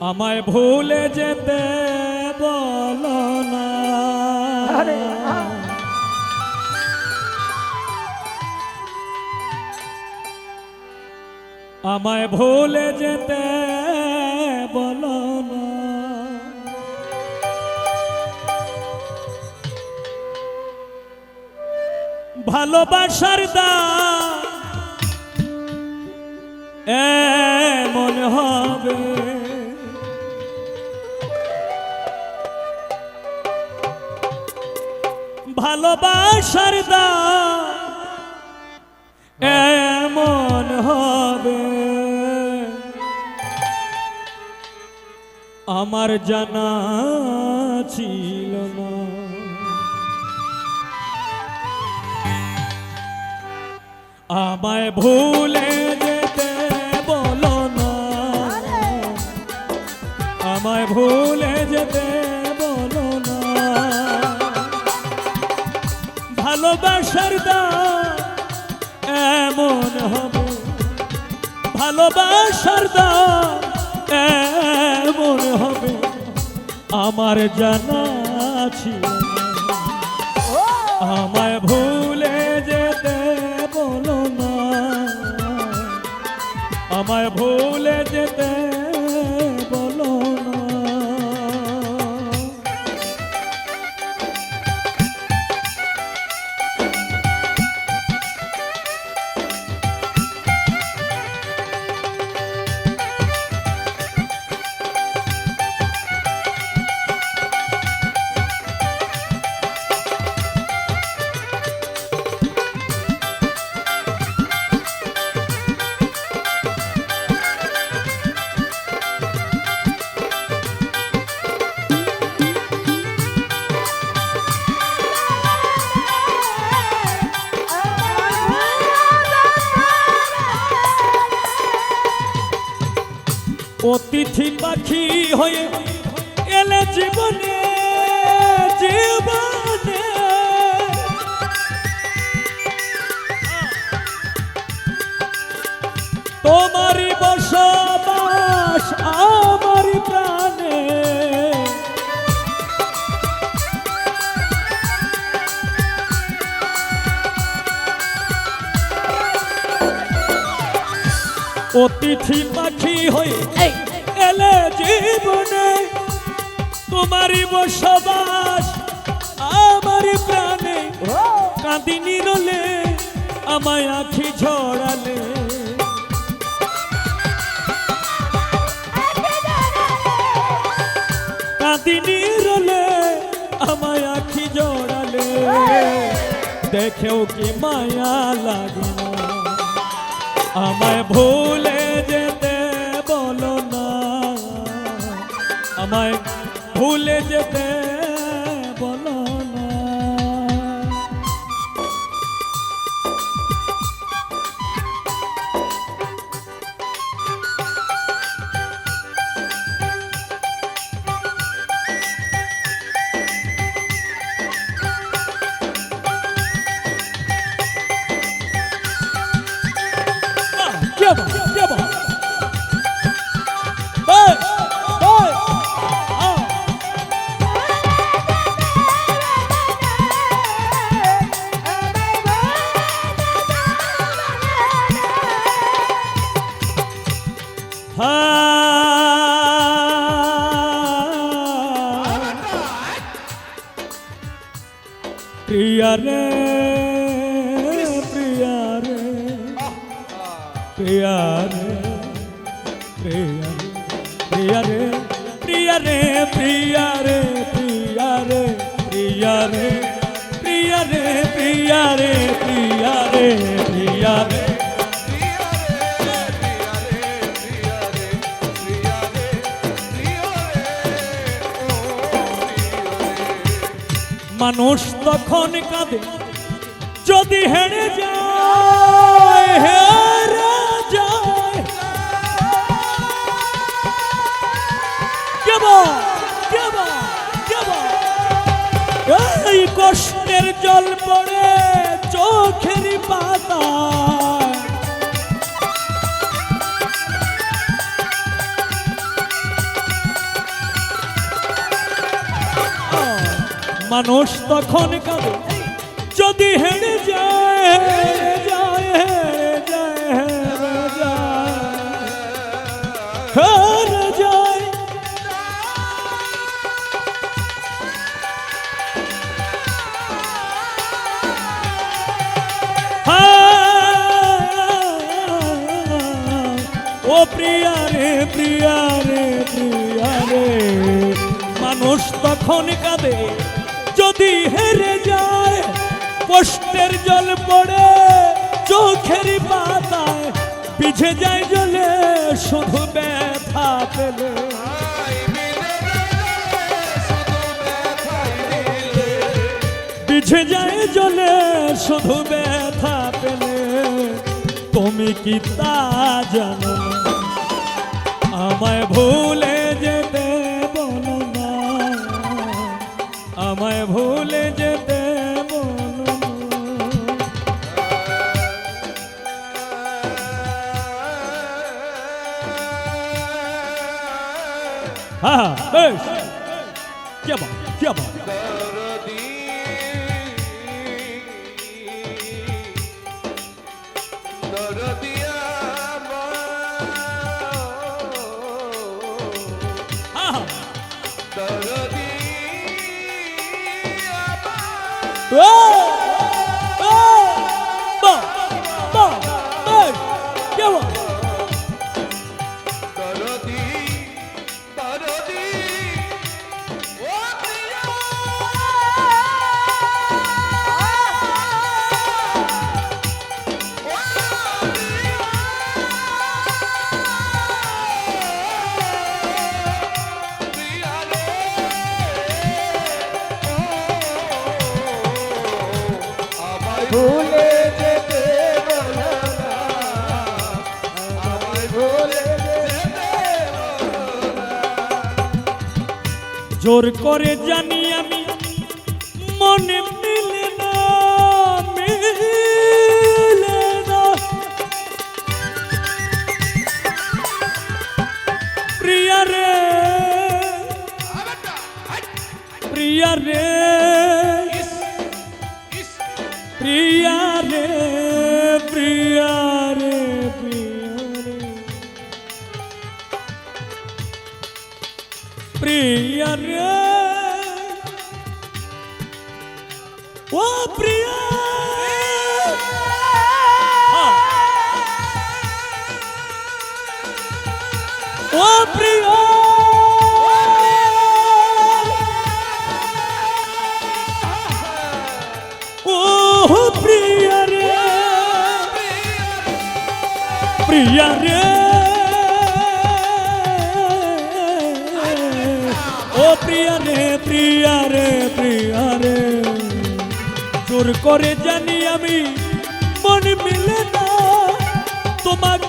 আমায় ভুলে যেতে বলো না। আমায় ভুলে যেতে বলো না। ভালোবাসার দা এমন হবে। ভালোবাসার দা এমন হবে। আমার জানা ছিল না। আমায় ভুলে যেতে বলো না। আমায় ভুলে যেতে ভালোবাসার দাম এমন হবে। ভালোবাসার দাম এমন হবে। আমার জানা ছিল অতিথি পাখি হয়ে এলে জীবনে জীবনে। তোমারই বসবাস আমার প্রাণে। অতিথি হয়ে এলে জীবনে তোমারই বসবাস আমারই প্রাণে। কাঁদিনি রলে আমায় আখি ঝরালে। কাঁদিনি রলে আমায় আখি জড়ালে দেখেও কি মায়া লাগে আমায় ভুলে যেতে আমায় ভুলে যেতে। প্রিয়া রে প্রিয়া রে প্রিয়া রে প্রিয়া প্রিয়া রে প্রিয়া রে প্রিয়া রে প্রিয়া রে প্রিয়া রে প্রিয়া রে প্রিয়া রে প্রিয়া রে প্রিয়া রে মানুষ তখন কাঁদে। যদি হেরে যায় হেরে যায়। কষ্টের জল পড়ে চোখের পাতা। মানুষ তখন কাঁদে, যদি হেরে যায় যায় ও প্রিয়া রে প্রিয়া রে প্রিয়া রে, মানুষ তখন কাঁদে যদি হেরে যায়, কষ্টের জল পড়ে, চোখের পাতায় পিছে যায় জলে, শুধু ব্যথা পেলে। পিছে যায় জলে, শুধু ব্যথা পেলে। তুমি কি তা জানো আমায় ভুলে হ্যাঁ হ্যাঁ বেশ কে বা জোর করে জানি আমি মনে মিলে না মিলে না। প্রিয়া রে প্রিয়া রে। প্রিয়া রে। ও প্রিয়া। হ্যাঁ। ও প্রিয়া। ও প্রিয়া রে। প্রিয়া রে। প্রিয়া রে প্রিয়া রে প্রিয়া রে। জোর করে জানি আমি মন মিলে না। তোমাকে